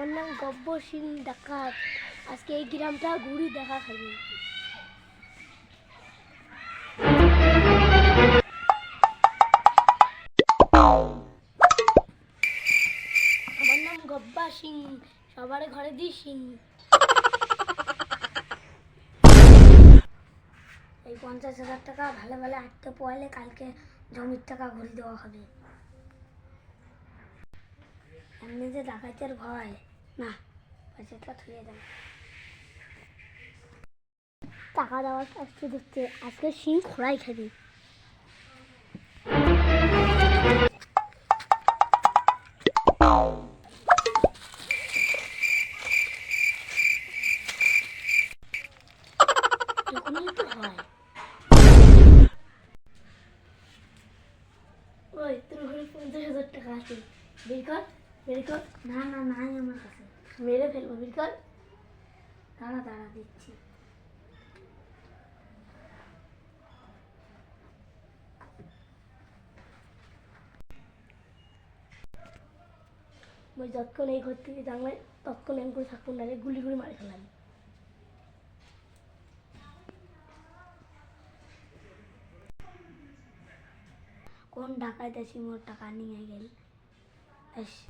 আমার নাম গব্বর সিং ডাকাত। আজকে এই গ্রামটা ঘুরি দেখা খাবি আমার নাম গব্বা সিং সবার ঘরে দি সিং। এই পঞ্চাশ হাজার টাকা ভালো ভালো আটকে পোয়ালে কালকে জমির টাকা ঘুরি দেওয়া হবে। এমনি যে ডাকাতের ভয়। না পয়সাটা থুয়ে দেন টাকা দেওয়ার আসতে দেখতে, আজকে সিং খোলাই হয়। ওই, তোর পঞ্চাশ হাজার টাকা আছে। বের কর। বের কর না না, নাই আমার কাছে। মেরে ফেলব বের কর দাঁড়া দাঁড়া, দিচ্ছি। ওই যতক্ষণ এই ঘর থেকে জানলে ততক্ষণ এম করে থাকব না গুলি গুলি মারি ফেলাম কোন ঢাকায় দেশি মোর টাকা নিয়ে গেল।